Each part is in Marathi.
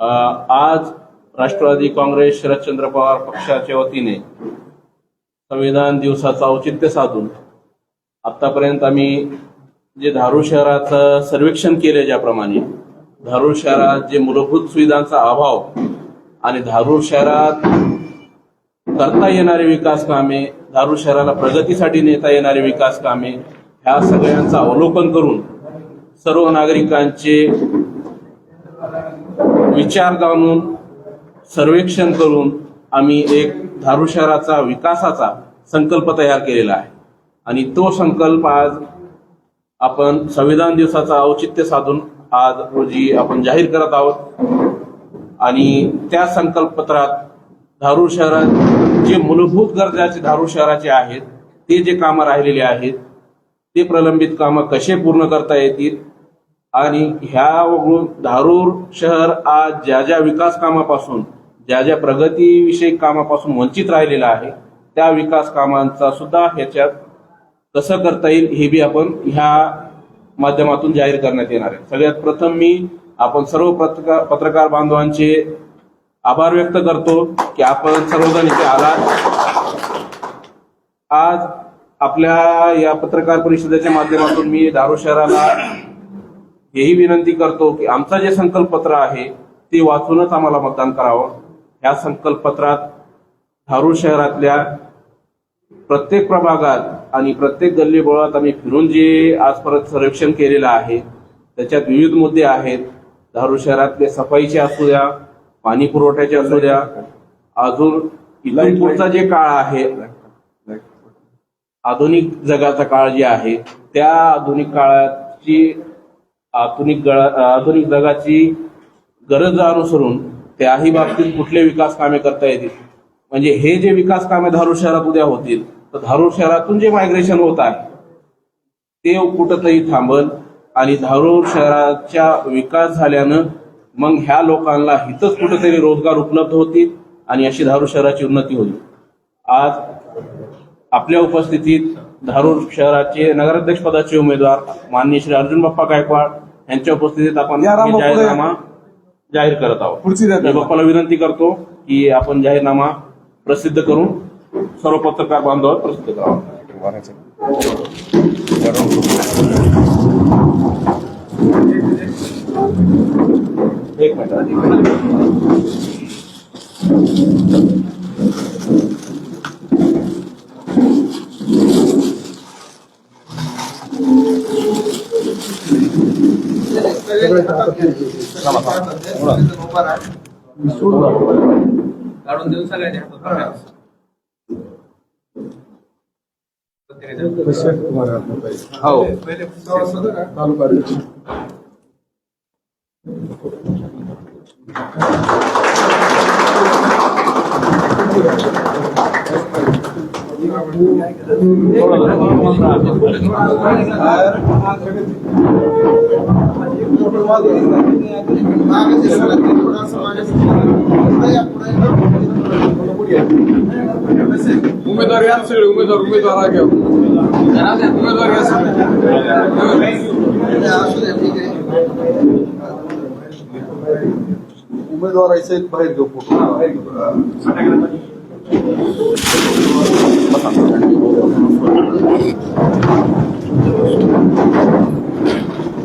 आज राष्ट्रवादी काँग्रेस शरदचंद्र पवार पक्षाच्या वतीने संविधान दिवसाचं औचित्य साधून आतापर्यंत आम्ही जे धारूर शहराचं सर्वेक्षण केले ज्याप्रमाणे धारूर शहरात जे मूलभूत सुविधांचा अभाव आणि धारूर शहरात करता येणारे विकास कामे धारूर शहराला प्रगतीसाठी नेता येणारे विकास कामे ह्या सगळ्यांचं अवलोकन करून सर्व नागरिकांचे विचार जाणून सर्वेक्षण करून आम्ही एक धारू शहराचा विकासाचा संकल्प तयार केलेला आहे. आणि तो संकल्प आज आपण संविधान दिवसाचा औचित्य साधून आज रोजी आपण जाहीर करत आहोत. आणि त्या संकल्पपत्रात धारूर शहरात जे मूलभूत गरजाचे धारूर शहराचे आहेत ते जे कामं राहिलेले आहेत ते प्रलंबित कामं कसे पूर्ण करता येतील आणि ह्या वगळून धारूर शहर आज ज्या ज्या विकास कामापासून ज्या ज्या प्रगतीविषयक कामापासून वंचित राहिलेला आहे त्या विकास कामांचा सुद्धा ह्याच्यात कसं करता येईल हे बी आपण ह्या माध्यमातून जाहीर करण्यात येणार आहे. सगळ्यात प्रथम मी आपण सर्व पत्रकार पत्रकार बांधवांचे आभार व्यक्त करतो की आपण सर्वजण इथे आलात. आज आपल्या या पत्रकार परिषदेच्या माध्यमातून मी दारू शहराला हेही विनंती करतो की आमचं जे संकल्पपत्र आहे ते वाचूनच आम्हाला मतदान करावं. या संकल्पपत्रात धारूर शहरातल्या प्रत्येक प्रभागात आणि प्रत्येक गल्लीबोळात आम्ही फिरून जे आजपर्यंत सर्वेक्षण केलेलं आहे त्याच्यात विविध मुद्दे आहेत. धारूर शहरातले सफाईचे असू द्या पाणी पुरवठ्याचे असू द्या अजून इथून पुढचा जे काळ आहे आधुनिक जगाचा काळ जे आहे त्या आधुनिक काळाची आधुनिक गळा- आधुनिक जगाची गरज अनुसरून त्याही बाबतीत कुठले विकास कामे करता येतील? म्हणजे हे जे विकास कामे धारूर शहरात उद्या होतील तर धारूर शहरातून जे मायग्रेशन होत आहे ते कुठंतरी थांबल आणि धारूर शहराच्या विकास झाल्यानं मग ह्या लोकांना इथंच कुठेतरी रोजगार उपलब्ध होतील आणि अशी धारूर शहराची उन्नती होईल. आज आपल्या उपस्थितीत धारूर शहराचे नगराध्यक्ष पदाचे उमेदवार माननीय श्री अर्जुन बाप्पा गायकवाड यांच्या उपस्थितीत आपण जाहीरनामा जाहीर करत आहोत. त्याला. बाप्पाला विनंती करतो की आपण जाहीरनामा प्रसिद्ध करून सर्व पत्रकार बांधवांवर प्रसिद्ध करावा एक मिनिट. काढून देऊन सगळ्यांच्या हातात हो. तालुका अध्यक्ष उमेदवार या सगळे उमेदवार उमेदवार आगे उमेदवार या उमेदवार आहे बाहेर घेऊ फोटो.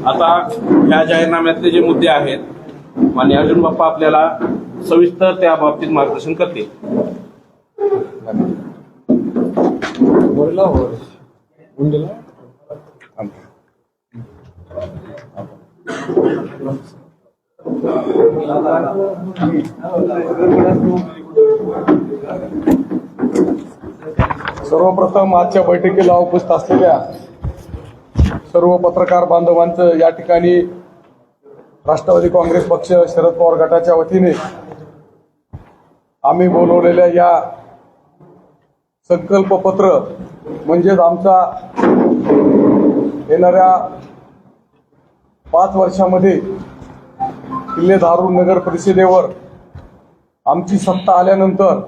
आता या जाहीरनाम्यातले जे मुद्दे आहेत मान्य अर्जुन बाप्पा आपल्याला सविस्तर त्या बाबतीत मार्गदर्शन करतील. सर्वप्रथम आजच्या बैठकीला उपस्थित असलेल्या सर्व पत्रकार बांधवांचं या ठिकाणी राष्ट्रवादी काँग्रेस पक्ष शरद पवार गटाच्या वतीने आम्ही बोलवलेल्या या संकल्पपत्र म्हणजेच आमचा येणाऱ्या पाच वर्षामध्ये किल्ले धारूर नगर परिषदेवर आमची सत्ता आल्यानंतर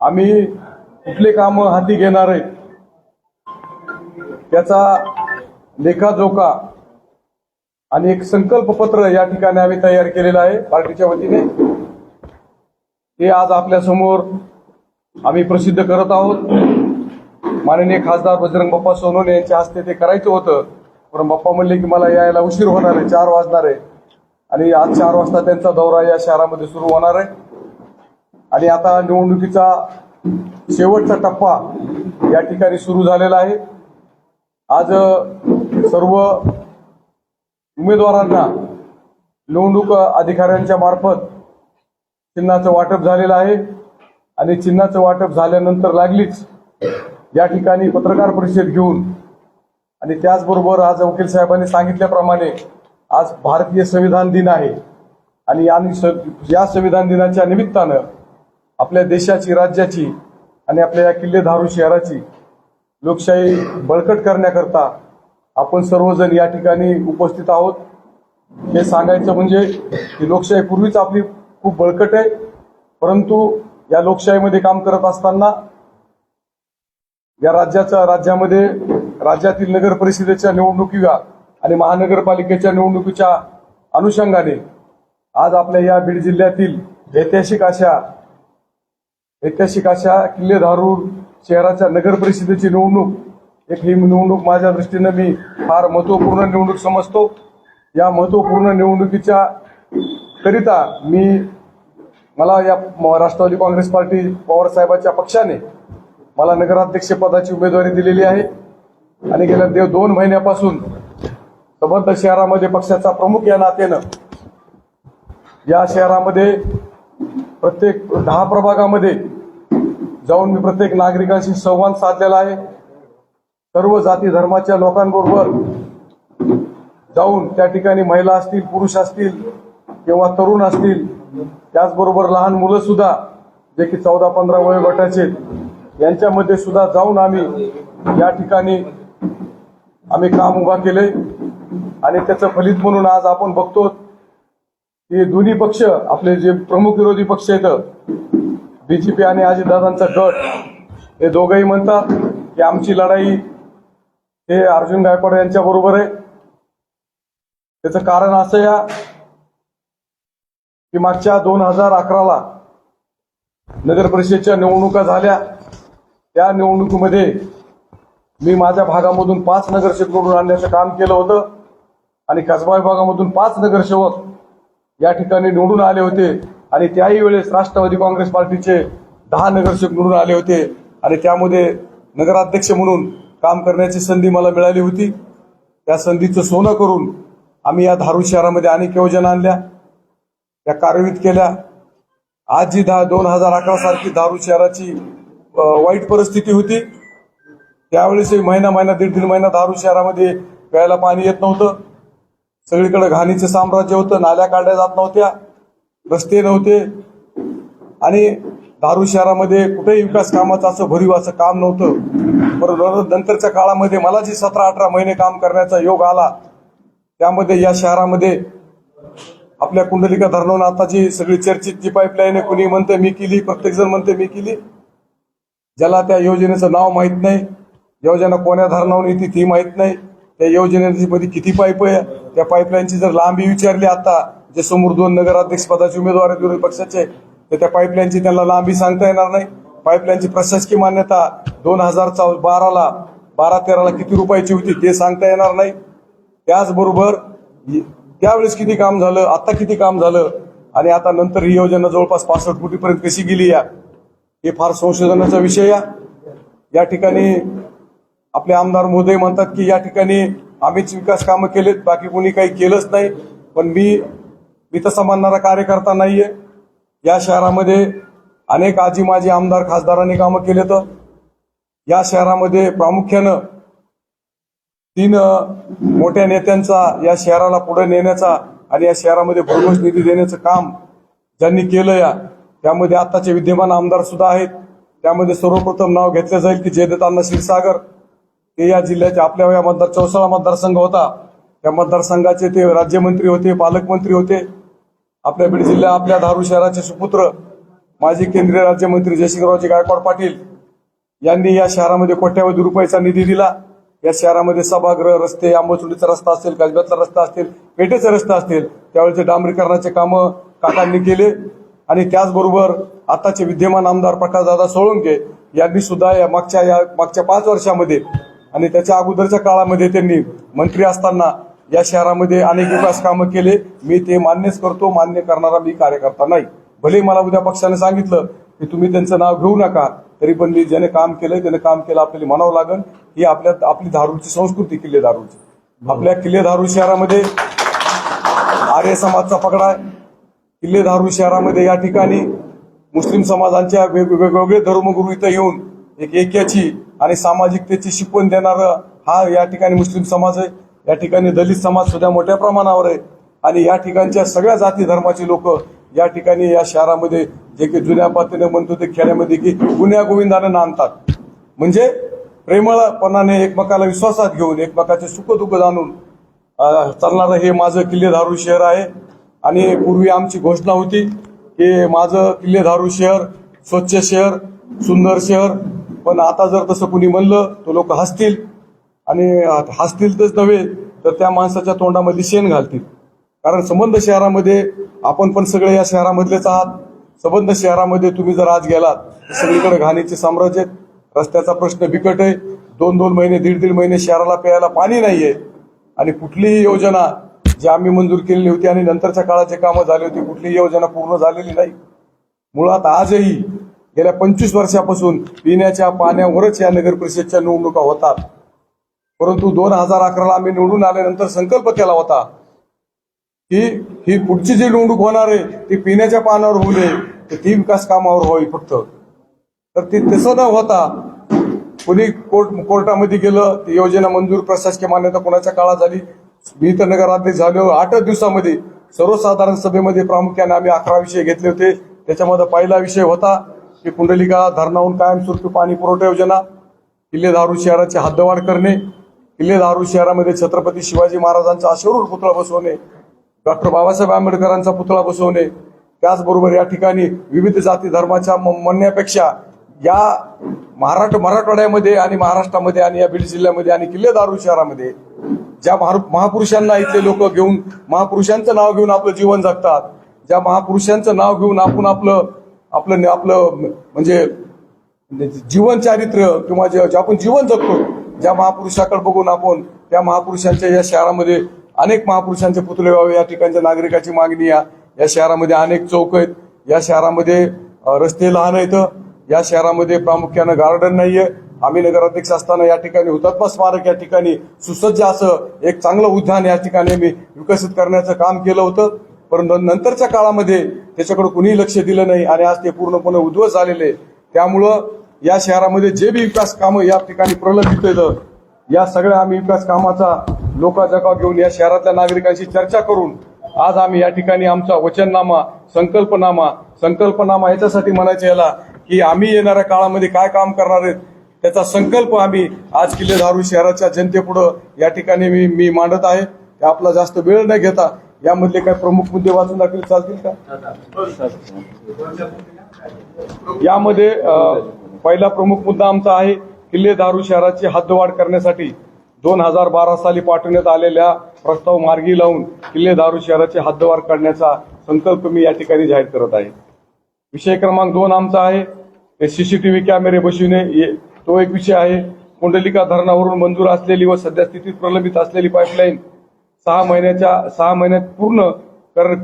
आम्ही कुठले कामं हाती घेणार आहेत त्याचा लेखाजोखा आणि एक संकल्प पत्र या ठिकाणी आम्ही तयार केलेलं आहे पार्टीच्या वतीने. ते आज आपल्यासमोर आम्ही प्रसिद्ध करत आहोत. माननीय खासदार बजरंग बाप्पा सोनोने यांच्या हस्ते ते करायचं होतं. पण बाप्पा म्हणले की मला यायला उशीर होणार आहे चार वाजणार आहे. आणि आज चार वाजता त्यांचा दौरा या शहरामध्ये सुरू होणार आहे. आणि आता निवडणुकीचा शेवटचा टप्पा या ठिकाणी सुरू झालेला आहे. आज सर्व उमेदवारांना निवडणूक अधिकाऱ्यांच्या मार्फत चिन्हाचं वाटप झालेलं आहे. आणि चिन्हाचं वाटप झाल्यानंतर लागलीच या ठिकाणी पत्रकार परिषद घेऊन आणि त्याचबरोबर आज वकील साहेबांनी सांगितल्याप्रमाणे आज भारतीय संविधान दिन आहे. आणि या- या संविधान दिनाच्या निमित्तानं आपल्या देशाची राज्याची आणि आपल्या या किल्ले धारू शहराची लोकशाही बळकट करण्याकरता आपण सर्वजण या ठिकाणी उपस्थित आहोत. हे सांगायचं म्हणजे की लोकशाही पूर्वीच आपली खूप बळकट आहे. परंतु या लोकशाहीमध्ये काम करत असताना या राज्याच्या राज्यामध्ये राज्यातील नगर परिषदेच्या निवडणुकीला आणि महानगरपालिकेच्या निवडणुकीच्या अनुषंगाने आज आपल्या या बीड जिल्ह्यातील ऐतिहासिक अशा ऐतिहासिक अशा किल्ले धारूर शहराच्या नगर परिषदेची निवडणूक एक ही निवडणूक माझ्या दृष्टीनं मी फार महत्त्वपूर्ण निवडणूक समजतो. या महत्त्वपूर्ण निवडणुकीच्या करिता मी मला या राष्ट्रवादी काँग्रेस पार्टी पवारसाहेबाच्या पक्षाने मला नगराध्यक्ष पदाची उमेदवारी दिलेली आहे. आणि गेल्या देव दोन महिन्यापासून संबंध शहरामध्ये पक्षाचा प्रमुख या नात्यानं या शहरामध्ये प्रत्येक दहा प्रभागामध्ये जाऊन मी प्रत्येक नागरिकांशी संवाद साधलेला आहे. सर्व जाती धर्माच्या लोकांबरोबर जाऊन त्या ठिकाणी महिला असतील पुरुष असतील किंवा तरुण असतील त्याचबरोबर लहान मुलं सुद्धा जे की चौदा पंधरा वयोगटाचे यांच्यामध्ये सुद्धा जाऊन आम्ही या ठिकाणी आम्ही काम उभा केले. आणि त्याचं फलित म्हणून आज आपण बघतो की दोन्ही पक्ष आपले जे प्रमुख विरोधी पक्ष आहेत बीजेपी आणि अजितदादांचा गट हे दोघंही म्हणतात की आमची लढाई हे अर्जुन गायकवाड यांच्या बरोबर आहे. त्याचं कारण असं या की मागच्या दोन हजार अकराला नगर परिषदेच्या निवडणुका झाल्या. त्या निवडणुकीमध्ये मी माझ्या भागामधून पाच नगरसेवक निवडून आणण्याचं काम केलं होतं आणि कसबा विभागामधून पाच नगरसेवक या ठिकाणी निवडून आले होते आणि त्याही वेळेस राष्ट्रवादी काँग्रेस पार्टीचे दहा नगरसेवक निवडून आले होते आणि त्यामध्ये नगराध्यक्ष म्हणून काम करण्याची संधी मला मिळाली होती. त्या संधीचं सोनं करून आम्ही या धारूर शहरामध्ये अनेक योजना आणल्या त्या कार्यान्वित केल्या. आज जी दहा दोन हजार अकरा सारखी दारू शहराची वाईट परिस्थिती होती. त्यावेळेस महिना महिना दीड दीड महिना दारू शहरामध्ये प्यायला पाणी येत नव्हतं. सगळीकडे घाणीचं साम्राज्य होतं नाल्या काढल्या जात नव्हत्या रस्ते नव्हते. आणि दारू शहरामध्ये कुठेही विकास कामाचं असं भरीव असं काम नव्हतं. बरोबर नंतरच्या काळामध्ये मला जी सतरा अठरा महिने काम करण्याचा योग आला त्यामध्ये या शहरामध्ये आपल्या कुंडलिका धरणावरून आताची सगळी चर्चित जी पाईपलाईन आहे कुणी म्हणते मी केली प्रत्येकजण म्हणते मी केली. ज्याला त्या योजनेचं नाव माहीत नाही योजना कोण्या धरणावर येते ती माहीत नाही. त्या योजनेची मध्ये किती पाईप आहे? त्या पाईपलाईनची जर लांबी विचारली आता जे समोर दोन नगराध्यक्ष पदाचे उमेदवार आहेत विरोधी पक्षाचे तर त्या पाईपलाईनची त्यांना लांबी सांगता येणार नाही. पाईपलाईनची प्रशासकीय मान्यता दोन हजार चौ बाराला बारा तेराला किती रुपयाची होती ते सांगता येणार नाही. त्याचबरोबर त्यावेळेस किती काम झालं आता किती काम झालं आणि आता नंतर ही योजना जवळपास पासष्ट कोटीपर्यंत कशी गेली या हे फार संशोधनाचा विषय या. या ठिकाणी आपले आमदार महोदय म्हणतात की या ठिकाणी आम्हीच विकास कामं केलेत बाकी कोणी काही केलंच नाही. पण मी मी तसा मानणारा कार्यकर्ता नाहीये. या शहरामध्ये अनेक आजी माजी आमदार खासदारांनी कामं केलेत या शहरामध्ये प्रामुख्यानं तीन मोठ्या नेत्यांचा या शहराला पुढे नेण्याचा आणि या शहरामध्ये भरघोस निधी देण्याचं काम ज्यांनी केलं या त्यामध्ये आत्ताचे विद्यमान आमदार सुद्धा आहेत. त्यामध्ये सर्वप्रथम नाव घेतलं जाईल की जयदत्तांना क्षीरसागर. ते या जिल्ह्याचे आपल्या या मतदार चौसाळा मतदारसंघ होता. त्या मतदारसंघाचे ते राज्यमंत्री होते पालकमंत्री होते. आपल्या बीड जिल्हा आपल्या धारू शहराचे सुपुत्र माजी केंद्रीय राज्यमंत्री जयसिंगरावजी गायकवाड पाटील यांनी या शहरामध्ये कोट्यावधी रुपयाचा निधी दिला. या शहरामध्ये सभागृह रस्ते आंबोचुडीचा रस्ता असेल कसब्यातला रस्ता असतील पेठेचा रस्ता असतील त्यावेळेचे डांबरीकरणाचे कामं काकांनी केले. आणि त्याचबरोबर आताचे विद्यमान आमदार प्रकाशदादा सोळंके यांनी सुद्धा या मागच्या या मागच्या पाच वर्षामध्ये आणि त्याच्या अगोदरच्या काळामध्ये त्यांनी मंत्री असताना या शहरामध्ये अनेक विकास कामं केले. मी ते मान्यच करतो मान्य करणारा मी कार्यकर्ता नाही. भले मला उद्या पक्षाने सांगितलं की तुम्ही त्यांचं नाव घेऊ नका तरी पण मी ज्याने काम केलंय त्याने काम केलं आपल्याला म्हणावं लागेल ही आपल्या आपली धारूरची संस्कृती किल्ले धारूरची आपल्या किल्ले धारूर शहरामध्ये आर्य समाजचा पगडा आहे. किल्ले धारूर शहरामध्ये या ठिकाणी मुस्लिम समाजांच्या वेग- वेगवेगळे धर्मगुरू इथं येऊन एक एक्याची आणि सामाजिकतेची शिकवण देणार हा या ठिकाणी मुस्लिम समाज आहे. या ठिकाणी दलित समाज सुद्धा मोठ्या प्रमाणावर आहे. आणि या ठिकाणच्या सगळ्या जाती धर्माची लोक या ठिकाणी या शहरामध्ये जे की जुन्या पद्धतीने म्हणतो ते खेड्यामध्ये की गुन्ह्या गोविंदाने नांदतात. म्हणजे प्रेमळपणाने एकमेकाला विश्वासात घेऊन एकमेकाचे सुखदुःख जाणून चालणारं हे माझं किल्लेधारू शहर आहे. आणि पूर्वी आमची घोषणा होती की माझं किल्लेधारू शहर स्वच्छ शहर सुंदर शहर. पण आता जर तसं कुणी म्हणलं तर लोक हसतील. आणि हसतील तरच नव्हे तर त्या माणसाच्या तोंडामध्ये शेण घालतील. कारण संबंध शहरामध्ये आपण पण सगळे या शहरामधलेच आहात. संबंध शहरामध्ये तुम्ही जर आज गेलात तर सगळीकडे घाणीचे साम्राज्य आहेत. रस्त्याचा प्रश्न बिकट आहे. दोन दोन महिने दीड दीड महिने शहराला प्यायला पाणी नाहीये. आणि कुठलीही योजना जी आम्ही मंजूर केलेली होती आणि नंतरच्या काळात जे कामं झाली होती कुठलीही योजना पूर्ण झालेली नाही. मुळात आजही गेल्या पंचवीस वर्षापासून पिण्याच्या पाण्यावरच या नगर परिषदच्या निवडणुका होतात. परंतु दोन हजार अकराला आम्ही निवडून आल्यानंतर संकल्प केला होता की ही पुढची जी निवडणूक होणार आहे ती पिण्याच्या पाण्यावर होऊ नये. तर ती विकास कामावर व्हावी फक्त. तर ते तसं न होता कोणी कोर्ट कोर्टामध्ये गेलं ती योजना मंजूर प्रशासकीय मान्यता कोणाच्या काळात झाली? मी तर नगराध्यक्ष झालो आठ दिवसामध्ये. सर्वसाधारण सभेमध्ये प्रामुख्याने आम्ही अकरा विषय घेतले होते. त्याच्यामध्ये पहिला विषय होता की कुंडलिका धरणाहून कायमस्वरूपी पाणी पुरवठा योजना किल्लेदारू शहराची हद्दवाढ करणे किल्लेधारू शहरामध्ये छत्रपती शिवाजी महाराजांचा अश्वरूढ पुतळा बसवणे डॉक्टर बाबासाहेब आंबेडकरांचा पुतळा बसवणे त्याचबरोबर या ठिकाणी विविध जाती धर्माच्या म- म्हणण्यापेक्षा या महाराष्ट्र मराठवाड्यामध्ये आणि महाराष्ट्रामध्ये आणि या बीड जिल्ह्यामध्ये आणि किल्ले दारू शहरामध्ये ज्या महापुरुषांना इथले लोक घेऊन महापुरुषांचं नाव घेऊन आपलं जीवन जगतात ज्या महापुरुषांचं नाव घेऊन आपण आपलं आपलं आपलं म्हणजे जीवन चारित्र्य किंवा जे जे आपण जीवन जगतो ज्या महापुरुषाकडे बघून आपण त्या महापुरुषांच्या या शहरामध्ये अनेक महापुरुषांचे पुतळे व्हावे या ठिकाणच्या नागरिकाची मागणी या या शहरामध्ये अनेक चौक आहेत. या शहरामध्ये रस्ते लहान आहेत. या शहरामध्ये प्रामुख्यानं गार्डन नाहीये. आम्ही नगराध्यक्ष असताना या ठिकाणी हुतात्मा स्मारक या ठिकाणी सुसज्ज असं एक चांगलं उद्यान या ठिकाणी मी विकसित करण्याचं काम केलं होतं. परंतु नंतरच्या काळामध्ये त्याच्याकडे कुणीही लक्ष दिलं नाही आणि आज ते पूर्णपणे उद्ध्वस्त झालेले. त्यामुळं या शहरामध्ये जे बी विकास कामं या ठिकाणी प्रलंबित येतं या सगळ्या आम्ही विकास कामाचा लोकाजका घेऊन या शहरातल्या नागरिकांशी चर्चा करून आज आम्ही या ठिकाणी आमचा वचननामा संकल्पनामा संकल्पनामा याच्यासाठी म्हणायचं याला की आम्ही येणाऱ्या काळामध्ये काय काम करणार आहेत त्याचा संकल्प आम्ही आज किल्लेधारू शहराच्या जनतेपुढं या ठिकाणी मी मी मांडत आहे. ते आपला जास्त वेळ न घेता यामधले काही प्रमुख मुद्दे वाचून दाखवले चालतील का? यामध्ये पहिला प्रमुख मुद्दा आमचा आहे किल्ले दारू शहराची हद्दवाढ करण्यासाठी. दोन हजार बारा साली पाठवण्यात आलेल्या प्रस्ताव मार्गी लावून किल्लेदारू शहराचे हद्दवार काढण्याचा करण्याचा संकल्प मी या ठिकाणी जाहीर करत आहे. विषय क्रमांक दोन आमचा आहे. सीसीटीव्ही कॅमेरे बसविणे तो एक विषय आहे. कुंडलिका धरणावरून मंजूर असलेली व सध्या स्थितीत प्रलंबित असलेली पाईपलाईन सहा महिन्याच्या सहा महिन्यात पूर्ण कर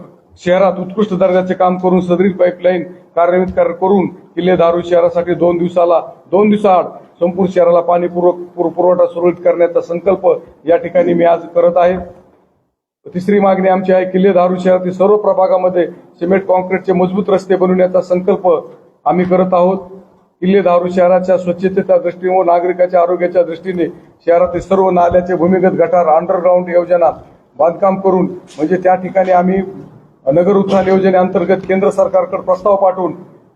शहरात उत्कृष्ट दर्जाचे काम करून सदरील पाईपलाईन कार्यान्वित कर- करून किल्ले दारू शहरासाठी दोन दिवसाला दोन दिवसाआड संपूर्ण शहराला पाणी पुर- पुरवठा सुरळीत करण्याचा संकल्प या ठिकाणी मी आज करत आहे. तिसरी मागणी आमची आहे किल्ले धारू शहरातील सर्व प्रभागामध्ये सिमेंट कॉन्क्रीटचे मजबूत रस्ते बनवण्याचा संकल्प आम्ही करत आहोत. किल्ले धारू शहराच्या स्वच्छतेच्या दृष्टीने व नागरिकाच्या आरोग्याच्या दृष्टीने शहरातील सर्व नाल्याचे भूमिगत गटार अंडरग्राऊंड योजना बांधकाम करून म्हणजे त्या ठिकाणी आम्ही नगर उत्थान योजनेअंतर्गत केंद्र सरकारकडे प्रस्ताव पाठवून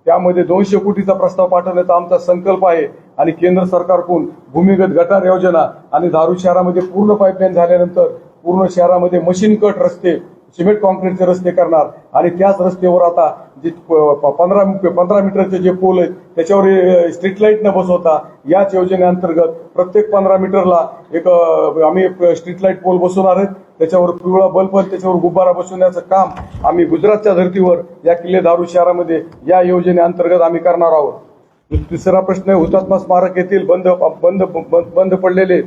त्यामध्ये दोनशे कोटीचा प्रस्ताव पाठवण्याचा आमचा संकल्प आहे. आणि केंद्र सरकारकडून भूमिगत गटार योजना आणि दारू शहरामध्ये पूर्ण पाईपलाईन झाल्यानंतर पूर्ण शहरामध्ये मशीन कट रस्ते सिमेंट कॉन्क्रीटचे रस्ते करणार. आणि त्याच रस्त्यावर आता जे प- पंधरा पंधरा मीटरचे जे पोल आहेत त्याच्यावर स्ट्रीट लाइट न बसवता याच योजनेअंतर्गत प्रत्येक पंधरा मीटरला एक आम्ही स्ट्रीट लाइट पोल बसवणार आहेत. त्याच्यावर पिवळा बल्ब त्याच्यावर गुब्बारा बसवण्याचं काम आम्ही गुजरातच्या धर्तीवर या किल्ले दारू शहरामध्ये या योजनेअंतर्गत आम्ही करणार आहोत. तिसरा प्रश्न आहे हुतात्मा स्मारक येथील बंद बंद बंद पडलेले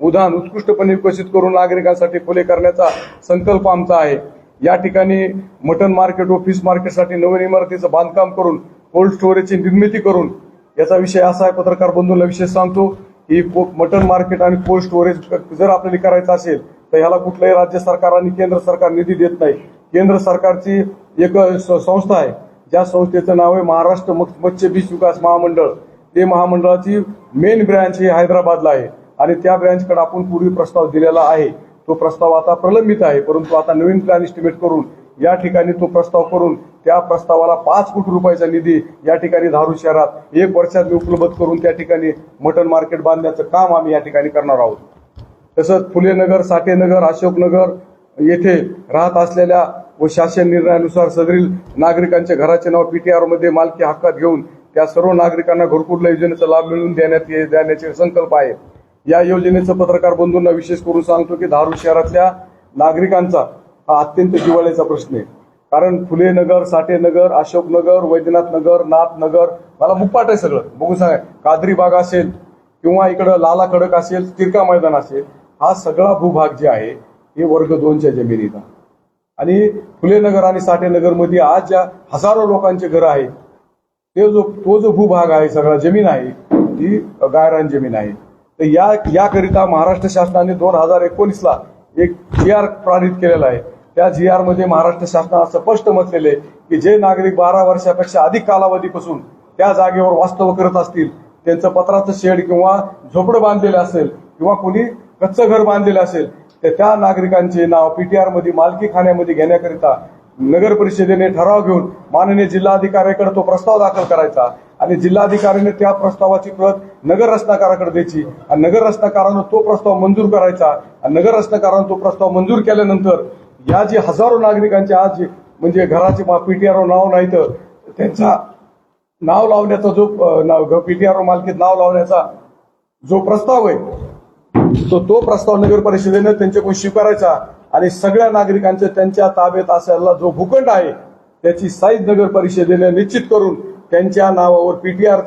उद्यान उत्कृष्टपणे विकसित करून नागरिकांसाठी खुले करण्याचा संकल्प आमचा आहे. या ठिकाणी मटन मार्केट व फिश मार्केटसाठी नवीन इमारतीचं बांधकाम करून कोल्ड स्टोरेजची निर्मिती करून याचा विषय असा आहे पत्रकार बंधूंना विशेष सांगतो की मटन मार्केट आणि कोल्ड स्टोरेज जर आपल्याला करायचं असेल तर ह्याला कुठलंही राज्य सरकार आणि केंद्र सरकार निधी देत नाही. केंद्र सरकारची एक स- संस्था आहे. ज्या संस्थेचं नाव आहे महाराष्ट्र मत्स- मत्स्य बीज विकास महामंडळ. ते महामंडळाची मेन ब्रँच ही हैदराबादला आहे. आणि त्या ब्रँचकडे आपण पूर्वी प्रस्ताव दिलेला आहे. तो प्रस्ताव आता प्रलंबित आहे. परंतु आता नवीन प्लॅन इस्टिमेट करून या ठिकाणी तो प्रस्ताव करून त्या प्रस्तावाला पाच कोटी रुपयाचा निधी या ठिकाणी धारू शहरात एक वर्षात उपलब्ध करून त्या ठिकाणी मटन मार्केट बांधण्याचं काम आम्ही या ठिकाणी करणार आहोत. तसंच फुलेनगर साठेनगर अशोकनगर येथे राहत असलेल्या व शासन निर्णयानुसार सदरील नागरिकांच्या घराचे नाव पीटीआरमध्ये मालकी हक्कात घेऊन त्या सर्व नागरिकांना घरकुल योजनेचा लाभ मिळवून देण्यात ये- देण्याचे संकल्प आहे. या योजनेचं पत्रकार बंधूंना विशेष करून सांगतो की धारूर शहरातल्या नागरिकांचा हा अत्यंत जिव्हाळ्याचा प्रश्न आहे. कारण फुले नगर अशोकनगर वैद्यनाथनगर नाथनगर वैद्यनाथ नगर नाथ नगर मला मुप्पाट आहे सगळं. बघू सांगा कादरी बाग असेल किंवा इकडं लाला खडक असेल तिरका मैदान असेल हा सगळा भूभाग जे आहे हे वर्ग दोनच्या जमिनीचा आणि फुले नगर आणि साठे नगरमध्ये आज ज्या हजारो लोकांचे घर आहेत ते जो तो जो भूभाग आहे सगळा जमीन आहे ती गायरान जमीन आहे. तर या याकरिता महाराष्ट्र शासनाने दोन हजार एकोणीसला एक जी आर पारित केलेला आहे. त्या जी आरमध्ये महाराष्ट्र शासनानं स्पष्ट म्हटलेले की जे नागरिक बारा वर्षापेक्षा अधिक कालावधीपासून त्या जागेवर वास्तव करत असतील त्यांचं पत्राचं शेड किंवा झोपडं बांधलेलं असेल किंवा कोणी कच्चं घर बांधलेलं असेल तर त्या नागरिकांचे नाव पीटीआरमध्ये मालकी खाण्यामध्ये घेण्याकरिता नगर परिषदेने ठराव घेऊन माननीय जिल्हाधिकाऱ्याकडे तो प्रस्ताव दाखल करायचा आणि जिल्हाधिकाऱ्याने त्या प्रस्तावाची प्रत नगर रचनाकाराकडे द्यायची. आणि नगर रचनाकारानं तो प्रस्ताव मंजूर करायचा. आणि नगर रचनाकारानं तो प्रस्ताव मंजूर केल्यानंतर या जे हजारो नागरिकांचे आज म्हणजे घराचे पीटीआर नाव नाही तर त्यांचा नाव लावण्याचा जो पीटीआर मालकीत नाव लावण्याचा जो प्रस्ताव आहे तो तो प्रस्ताव नगर परिषदेनं त्यांच्याकडून स्वीकारायचा आणि सगळ्या नागरिकांच्या त्यांच्या ताब्यात असायला जो भूखंड आहे त्याची साईज नगर परिषदेने निश्चित करून त्यांच्या नावावर पीटीआर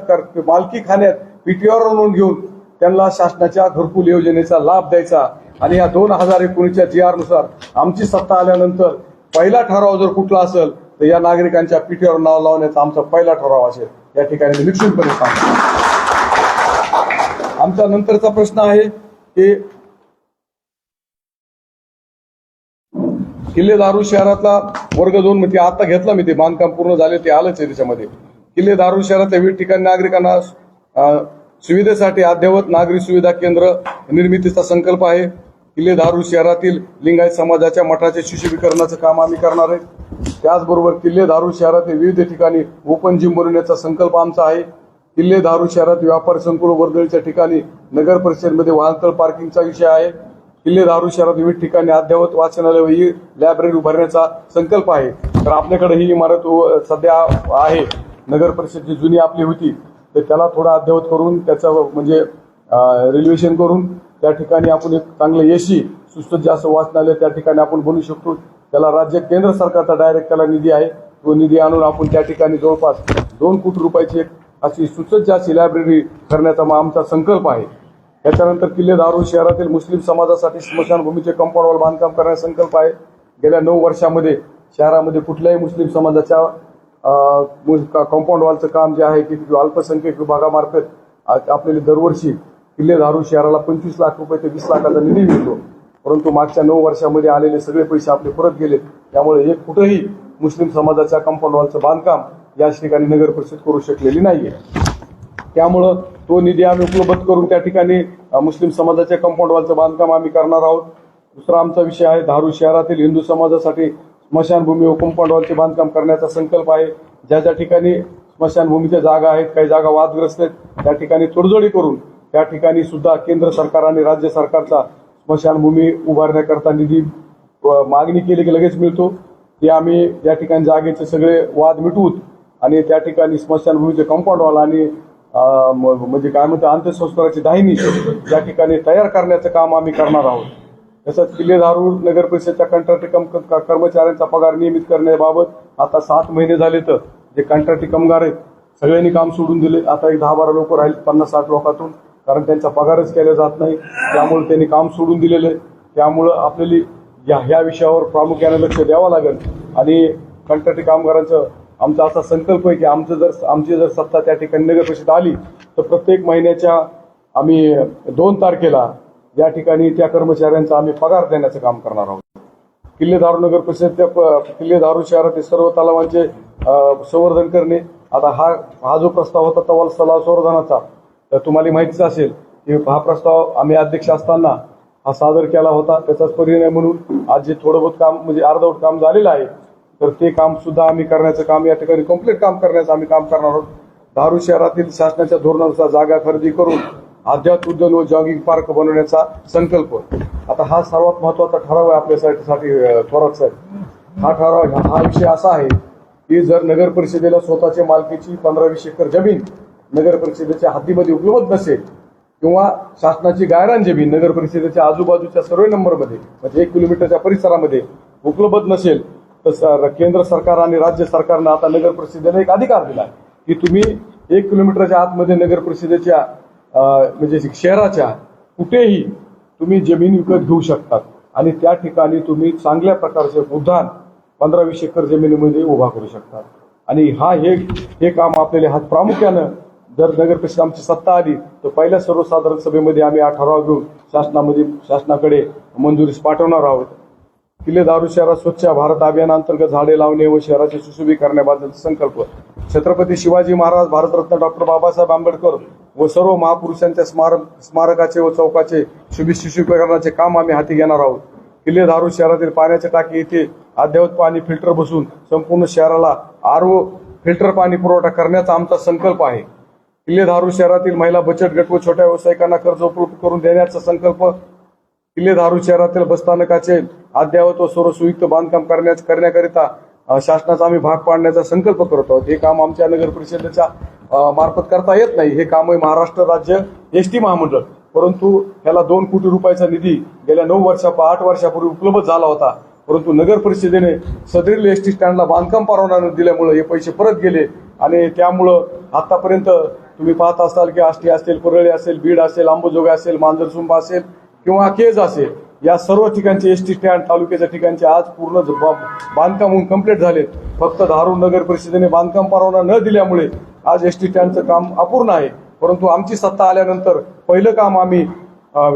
मालकी खाण्यात पीटीआर नोंद घेऊन त्यांना शासनाच्या घरकुल योजनेचा लाभ द्यायचा. आणि या दोन हजार एकोणीसच्या जी आरनुसार आमची सत्ता आल्यानंतर पहिला ठराव जर कुठला असेल तर या नागरिकांच्या पीटीआर नाव लावण्याचा आमचा पहिला ठराव असेल. या ठिकाणी निक्षूनपणे निश्चितपणे सांगतो. आमचा नंतरचा प्रश्न आहे की किल्ले दारू शहरातला वर्ग दोन म्हणजे आता घेतला मी ते बांधकाम पूर्ण झाले ते आलंच आहे त्याच्यामध्ये. किल्ले दारू शहरातल्या विविध ठिकाणी नागरिकांना सुविधेसाठी अद्ययावत नागरी सुविधा केंद्र निर्मितीचा संकल्प आहे. किल्ले दारू शहरातील लिंगायत समाजाच्या मठाचे सुशोभीकरणाचं काम आम्ही करणार आहे. त्याचबरोबर किल्ले दारू शहरातील विविध ठिकाणी ओपन जिम बनवण्याचा संकल्प आमचा आहे. किल्ले दारू शहरात व्यापार संकुल वर्दळीच्या ठिकाणी नगर परिषदेमध्ये वाहनतळ पार्किंगचा विषय आहे. किल्ले दारू शहरात विविध ठिकाणी अद्ययावत वाचनालय ही लायब्ररी उभारण्याचा संकल्प आहे. तर आपल्याकडे ही इमारत सध्या आहे. नगर परिषद जी जुनी आपली होती. तर त्याला थोडा अद्ययावत करून त्याचं म्हणजे रेल्वेशन करून त्या ठिकाणी आपण एक चांगलं एसी सुसज्ज असं वाचनालय त्या ठिकाणी आपण बनवू शकतो. त्याला राज्य केंद्र सरकारचा डायरेक्ट त्याला निधी आहे. तो निधी आणून आपण त्या ठिकाणी जवळपास दोन कोटी रुपयाची एक अशी सुसज्ज अशी लायब्ररी करण्याचा मग आमचा संकल्प आहे. त्याच्यानंतर किल्ले दारू शहरातील मुस्लिम समाजासाठी स्मशानभूमीचे कंपाऊंड वॉल बांधकाम करण्याचा संकल्प आहे. गेल्या नऊ वर्षामध्ये शहरामध्ये कुठल्याही मुस्लिम समाजाच्या कंपाऊंड वॉलचं काम जे आहे की अल्पसंख्याक विभागामार्फत आपल्याला दरवर्षी किल्ले दारू शहराला पंचवीस लाख रुपये ते वीस लाखाचा निधी मिळतो. परंतु मागच्या नऊ वर्षामध्ये आलेले सगळे पैसे आपले परत गेले त्यामुळे एक कुठंही मुस्लिम समाजाच्या कंपाऊंड वॉलचं बांधकाम या ठिकाणी नगर परिषद करू शकलेली नाहीये. त्यामुळं तो निधी आम्ही उपलब्ध करून त्या ठिकाणी मुस्लिम समाजाच्या कंपाऊंड वॉलचं बांधकाम आम्ही करणार आहोत. दुसरा आमचा विषय आहे धारू शहरातील हिंदू समाजासाठी स्मशानभूमी व कंपाऊंड वॉलचे बांधकाम करण्याचा संकल्प आहे. ज्या ज्या ठिकाणी स्मशानभूमीच्या जागा आहेत काही जागा वादग्रस्त आहेत त्या ठिकाणी तोडजोडी करून त्या ठिकाणी सुद्धा केंद्र सरकार आणि राज्य सरकारचा स्मशानभूमी उभारण्याकरता निधी मागणी केली की लगेच मिळतो. ते आम्ही या ठिकाणी जागेचे सगळे वाद मिटवूत आणि त्या ठिकाणी स्मशानभूमीचे कंपाऊंड वॉल आणि म्हणजे काय म्हणते अंत्यसंस्काराची दाहिनी या ठिकाणी तयार करण्याचं काम आम्ही करणार आहोत. तसंच किल्लेधारूर नगर परिषदच्या कंत्राटी कम कर्मचाऱ्यांचा पगार नियमित करण्याबाबत आता सात महिने झाले तर जे कंत्राटी कामगार आहेत सगळ्यांनी काम सोडून दिले. आता एक दहा बारा लोक राहील पन्नास साठ लोकातून कारण त्यांचा पगारच केला जात नाही. त्यामुळे त्यांनी काम सोडून दिलेलं आहे. त्यामुळं आपल्याला या ह्या विषयावर प्रामुख्याने लक्ष द्यावं लागेल. आणि कंत्राटी कामगारांचं आमचा असा संकल्प आहे की आमचं जर आमची जर सत्ता त्या ठिकाणी नगर परिषद आली तर प्रत्येक महिन्याच्या आम्ही दोन तारखेला या ठिकाणी त्या कर्मचाऱ्यांचा आम्ही पगार देण्याचं काम करणार आहोत. किल्ले दारू नगर परिषद प- किल्ले दारू शहरातील सर्व तलावांचे संवर्धन करणे. आता हा हा जो प्रस्ताव होता तवाल तलाव संवर्धनाचा तर तुम्हाला माहितीच असेल की हा प्रस्ताव आम्ही अध्यक्ष असताना हा सादर केला होता. त्याचाच परिणाम म्हणून आज जे थोडं बहुत काम म्हणजे अर्धवट काम झालेलं आहे तर ते काम सुद्धा आम्ही करण्याचं काम या ठिकाणी कंप्लीट काम करण्याचं आम्ही काम करणार आहोत. दारू शहरातील शासनाच्या धोरणानुसार जागा खरेदी करून अध्यात्म उद्यान व जॉगिंग पार्क बनवण्याचा संकल्प. आता हा सर्वात महत्त्वाचा ठराव आहे आपल्यासाठी थोरात साहेब. हा ठराव हा- विषय असा आहे की जर नगर परिषदेला स्वतःच्या मालकीची पंधरा वीस एकर जमीन नगर परिषदेच्या हद्दीमध्ये उपलब्ध नसेल किंवा शासनाची गायरान जमीन नगर परिषदेच्या आजूबाजूच्या सर्व नंबरमध्ये म्हणजे एक किलोमीटरच्या परिसरामध्ये उपलब्ध नसेल केंद्र सरकार आणि राज्य सरकारनं आता नगर परिषदेला एक अधिकार दिला आहे. की तुम्ही एक किलोमीटरच्या आतमध्ये नगर परिषदेच्या म्हणजे शहराच्या कुठेही तुम्ही जमीन विकत घेऊ शकतात. आणि त्या ठिकाणी तुम्ही चांगल्या प्रकारचे उद्यान पंधरा वीस एकर जमिनीमध्ये उभा करू शकतात. आणि हा हे हे काम आपल्याला हा प्रामुख्यानं जर नगर परिषद आमची सत्ता आली तर पहिल्या सर्वसाधारण सभेमध्ये आम्ही हा ठराव घेऊन शासनामध्ये शासनाकडे मंजुरीस पाठवणार आहोत. किल्ले दारू शहरात स्वच्छ भारत अभियानांतर्गत झाडे लावणे व शहराचे सुशोभीकरणाबद्दलचा संकल्प. छत्रपती शिवाजी महाराज भारतरत्न डॉक्टर बाबासाहेब आंबेडकर व सर्व महापुरुषांच्या स्मारक स्मारकाचे व चौकाचे शुभी सुशोभीकरणाचे काम आम्ही हाती घेणार आहोत. किल्ले दारू शहरातील पाण्याच्या टाकी येथे अद्ययावत पाणी फिल्टर बसून संपूर्ण शहराला आर ओ फिल्टर पाणी पुरवठा करण्याचा आमचा संकल्प आहे. किल्ले धारू शहरातील महिला बचत गट व छोट्या व्यावसायिकांना कर्ज उपलब्ध करून देण्याचा संकल्प किल्ले धारू शहरातील बसस्थानकाचे अद्यावत व सर्व सुयुक्त बांधकाम करण्यास करण्याकरिता शासनाचा आम्ही भाग पाडण्याचा संकल्प करत आहोत. हे काम आमच्या नगर परिषदेच्या मार्फत करता येत नाही. हे काम आहे महाराष्ट्र राज्य एस टी महामंडळ. परंतु ह्याला दोन कोटी रुपयाचा निधी गेल्या नऊ वर्षा आठ वर्षापूर्वी उपलब्ध झाला होता. परंतु नगर परिषदेने सदरील एस टी स्टँडला बांधकाम परवाना दिल्यामुळे हे पैसे परत गेले आणि त्यामुळं आतापर्यंत तुम्ही पाहत असाल की आष्टी असेल परळी असेल बीड असेल आंबोजोगा असेल मांजरसुंबा असेल किंवा केज असेल या सर्व ठिकाणचे एस टी स्टँड तालुक्याच्या ठिकाणचे आज पूर्ण बांधकाम होऊन कंप्लीट झाले फक्त धारूर नगर परिषदेने बांधकाम परवाना न दिल्यामुळे आज एस टी स्टँडचं काम अपूर्ण आहे. परंतु आमची सत्ता आल्यानंतर पहिलं काम आम्ही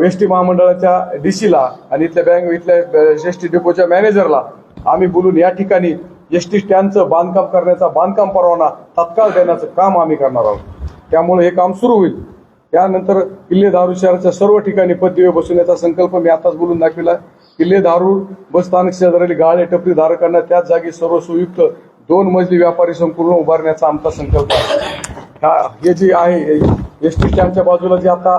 एस टी महामंडळाच्या डीसीला आणि इथल्या बँक इथल्या एस टी डेपोच्या मॅनेजरला आम्ही बोलून या ठिकाणी एस टी स्टँडचं बांधकाम करण्याचा बांधकाम परवाना तत्काळ देण्याचं काम आम्ही करणार आहोत. त्यामुळे हे काम सुरू होईल. त्यानंतर किल्ले धारूर शहराच्या सर्व ठिकाणी पददिवे बसवण्याचा संकल्प मी आताच बोलून दाखविला. किल्ले धारूर बस स्थानक शेजारी गाळे टपरी धारकांना त्याच जागी सर्व सुयुक्त दोन मजली व्यापारी संकुलन उभारण्याचा आमचा संकल्प आहे. हे जे आहे एस टी स्टँडच्या बाजूला जे आता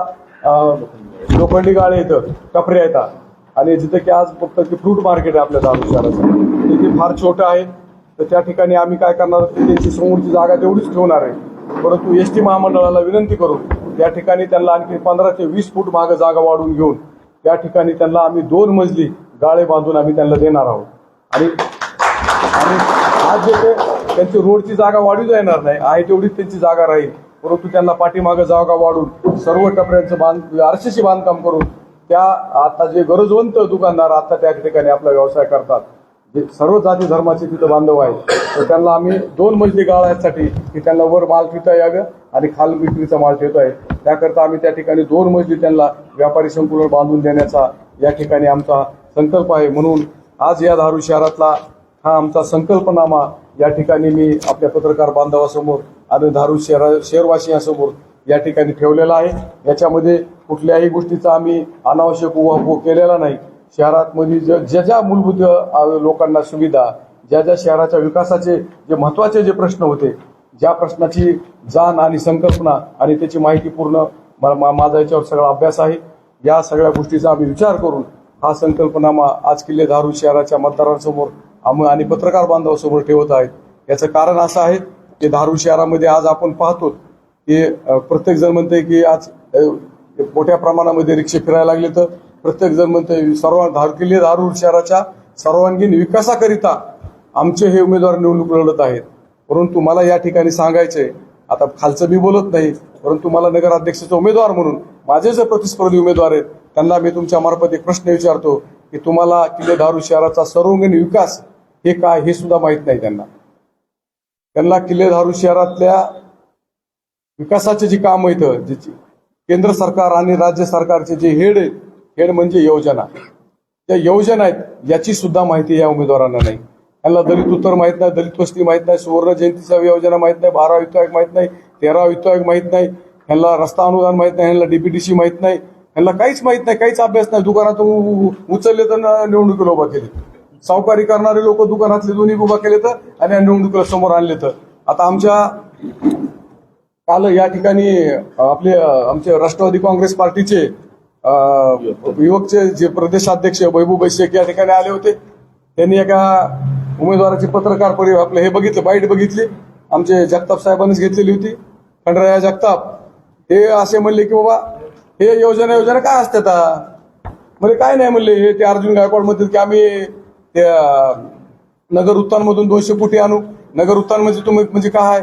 लोखंडी गाळे येतं टपऱ्या येतात आणि जिथं की आज फक्त ते फ्रूट मार्केट आहे आपल्या दारू शहराचं तिथे फार छोटं आहे तर त्या ठिकाणी आम्ही काय करणार त्यांची समोरची जागा तेवढीच ठेवणार आहे. परंतु एस टी महामंडळाला विनंती करू त्या ठिकाणी त्यांना आणखी पंधरा ते वीस फूट मागे जागा वाढून घेऊन त्या ठिकाणी त्यांना आम्ही दोन मजली गाळे बांधून आम्ही त्यांना देणार आहोत. आणि आणि आज जे ते त्यांची रोडची जागा वाढू येणार नाही आहे तेवढीच त्यांची जागा राहील. परंतु त्यांना पाठीमागे जागा वाढून सर्व टपऱ्यांचं बांध आरशीशी बांधकाम करून त्या आता जे गरजवंत दुकानदार आता त्या ठिकाणी आपला व्यवसाय करतात. जे सर्व जाती धर्माचे तिथं बांधव आहेत. तर त्यांना आम्ही दोन मजली गाळ्यासाठी की त्यांना वर माल ठेवता यावं आणि खाल विक्रीचा माल ठेवत आहे. त्याकरता आम्ही त्या ठिकाणी दोन मजली त्यांना व्यापारी संकुलन बांधून देण्याचा या ठिकाणी आमचा संकल्प आहे. म्हणून आज या धारू शहरातला हा आमचा संकल्पनामा या ठिकाणी मी आपल्या पत्रकार बांधवासमोर आणि धारू शहरा शहरवासियांसमोर या ठिकाणी ठेवलेला आहे. याच्यामध्ये कुठल्याही गोष्टीचा आम्ही अनावश्यक उहापोह केलेला नाही. शहरातमध्ये ज- ज्या ज्या मूलभूत लोकांना सुविधा ज्या ज्या शहराच्या विकासाचे जे महत्त्वाचे जे प्रश्न होते ज्या प्रश्नाची जाण आणि संकल्पना आणि त्याची माहिती पूर्ण मला मा- माझा याच्यावर सगळा अभ्यास आहे. या सगळ्या गोष्टीचा आम्ही विचार करून हा संकल्पनामा आज किल्ले धारू शहराच्या मतदारांसमोर आम्ही आणि पत्रकार बांधवासमोर ठेवत आहेत. याचं कारण असं आहे की धारू शहरामध्ये आज आपण पाहतो की प्रत्येक जण म्हणते की आज मोठ्या प्रमाणामध्ये रिक्षे फिरायला लागले तर प्रत्येक जण म्हणते सर्व धार किल्ले धारूर शहराच्या सर्वांगीण विकासाकरिता आमचे हे उमेदवार निवडणूक लढत आहेत. परंतु मला या ठिकाणी सांगायचंय आता खालचं मी बोलत नाही परंतु मला नगराध्यक्षाचा उमेदवार म्हणून माझे जे प्रतिस्पर्धी उमेदवार आहेत त्यांना मी तुमच्या मार्फत एक प्रश्न विचारतो की तुम्हाला किल्लेधारू शहराचा सर्वांगीण विकास हे काय हे सुद्धा माहीत नाही त्यांना. त्यांना किल्लेधारू शहरातल्या विकासाचे जी काम इथं जे केंद्र सरकार आणि राज्य सरकारचे जे हेड आहेत हेड म्हणजे योजना. त्या योजना आहेत याची सुद्धा माहिती या उमेदवारांना नाही. त्यांना दलित उत्तर माहीत नाही दलित वस्ती माहीत नाही सुवर्ण जयंतीचा योजना माहीत नाही बारा वित्त आयोग माहीत नाही तेरा वित्त आयोग माहीत नाही ह्यांना रस्ता अनुदान माहीत नाही ह्यांना डीपीडीसी माहीत नाही ह्यांना काहीच माहीत नाही काहीच अभ्यास नाही. दुकानातून उ- उचलले तर निवडणुकीला उभा केली. सावकारी करणारे लोक दुकानातले दोन्ही उभा केले तर आणि या निवडणुकीला समोर आणले तर. आता आमच्या काल या ठिकाणी आपले आमचे राष्ट्रवादी काँग्रेस पार्टीचे युवकचे जे प्रदेशाध्यक्ष वैभव बैशेख या ठिकाणी आले होते. त्यांनी एका उमेदवाराची पत्रकार परि आपलं हे बघितलं बाईट बघितली. आमचे जगताप साहेबांनीच घेतलेली होती. खंडराया जगताप. हे असे म्हणले की बाबा हे योजना योजना काय असतात आता? म्हणजे काय नाही म्हणले हे ते अर्जुन गायकवाड म्हणतील की आम्ही त्या नगर उत्तानमधून दोनशे कोटी आणू. नगर उत्तान म्हणजे तुम्ही म्हणजे काय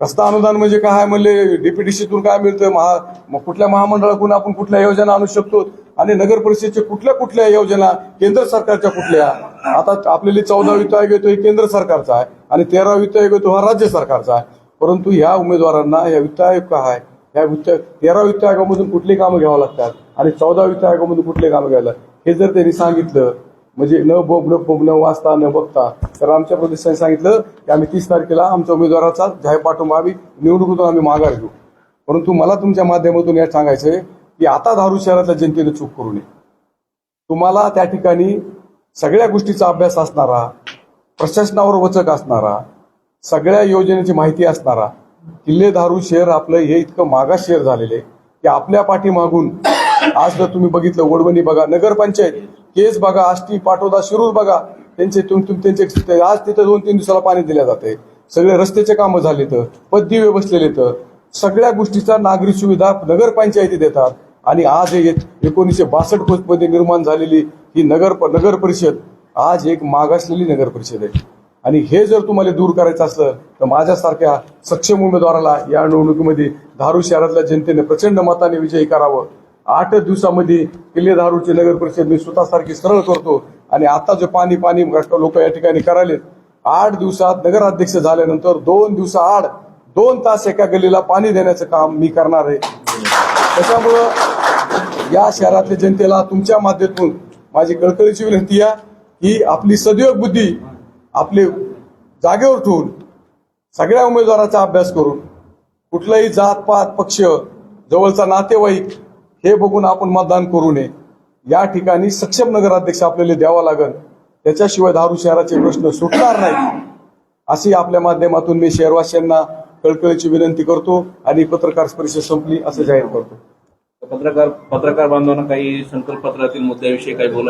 रस्ता अनुदान म्हणजे काय म्हणले? डीपीडीसीतून काय मिळतं महा मग कुठल्या महामंडळाकडून आपण कुठल्या योजना आणू शकतो? आणि नगर परिषदेच्या कुठल्या कुठल्या योजना केंद्र सरकारच्या कुठल्या? आता आपल्याला चौदा वित्त आयोग येतो हे केंद्र सरकारचा आहे. आणि तेरा वित्त आयोग येतो हा राज्य सरकारचा आहे. परंतु ह्या उमेदवारांना या वित्त आयोग काय आहे? या वित्त तेरा वित्त आयोगामधून कुठली कामं घ्यावं लागतात? आणि चौदा वित्त आयोगामधून कुठले कामं घ्यायला हे जर त्यांनी सांगितलं म्हणजे न बोब न बोब न वाचता न बघता तर आमच्या प्रदेशाने सांगितलं की आम्ही तीस तारखेला आमच्या उमेदवाराचा जाहीर पाठवून आम्ही निवडणुकीतून आम्ही माघार घेऊ. परंतु मला तुमच्या माध्यमातून या आहे की आता धारू शहरातल्या जनतेने चूक करू नये. तुम्हाला त्या ठिकाणी सगळ्या गोष्टीचा अभ्यास असणारा प्रशासनावर वचक असणारा सगळ्या योजनेची माहिती असणारा किल्ले धारू शहर आपलं हे इतकं मागास शहर झालेलं आहे की आपल्या पाठीमागून आज जर तुम्ही बघितलं वडवणी बघा नगरपंचायत केस बघा आष्टी पाटोदा शिरूर बघा त्यांचे तुम त्यांचे आज तिथं दोन तीन दिवसाला पाणी दिल्या जाते सगळे रस्त्याचे कामं झाले तर पददिवे बसलेले तर सगळ्या गोष्टीचा नागरी सुविधा नगरपंचायती देतात. आणि आज एक एकोणीसशे बासष्टमध्ये निर्माण झालेली ही नगर नगर परिषद आज एक मागासलेली नगर परिषद आहे. आणि हे जर तुम्हाला दूर करायचं असलं तर माझ्यासारख्या सक्षम उमेदवाराला या निवडणुकीमध्ये धारू शहरातल्या जनतेने प्रचंड मताने विजयी करावं. आठ दिवसामध्ये किल्ले धारूची नगर परिषद मी स्वतःसारखी सरळ करतो. आणि आता जे पाणी पाणी लोक या ठिकाणी करायलेत आठ दिवसात नगराध्यक्ष झाल्यानंतर दोन दिवसाआड दोन तास एका गल्लीला पाणी देण्याचं काम मी करणार आहे. त्याच्यामुळं या शहरातल्या जनतेला तुमच्या माध्यमातून माझी कळकळीची विनंती आहे की आपली सदैव बुद्धी आपले जागेवर ठेवून सगळ्या उमेदवाराचा अभ्यास करून कुठलाही जात पात पक्ष जवळचा नातेवाईक हे बघून आपण मतदान करू नये. या ठिकाणी सक्षम नगराध्यक्ष आपल्याला द्यावा लागल. त्याच्याशिवाय धारू शहराचे प्रश्न सुटणार नाही अशी आपल्या माध्यमातून मी शहरवासियांना कळकळीची विनंती करतो आणि पत्रकार परिषद संपली असं जाहीर करतो. पत्रकार पत्रकार बांधवांना काही संकल्पपत्रातील मुद्द्याविषयी काही बोलायचं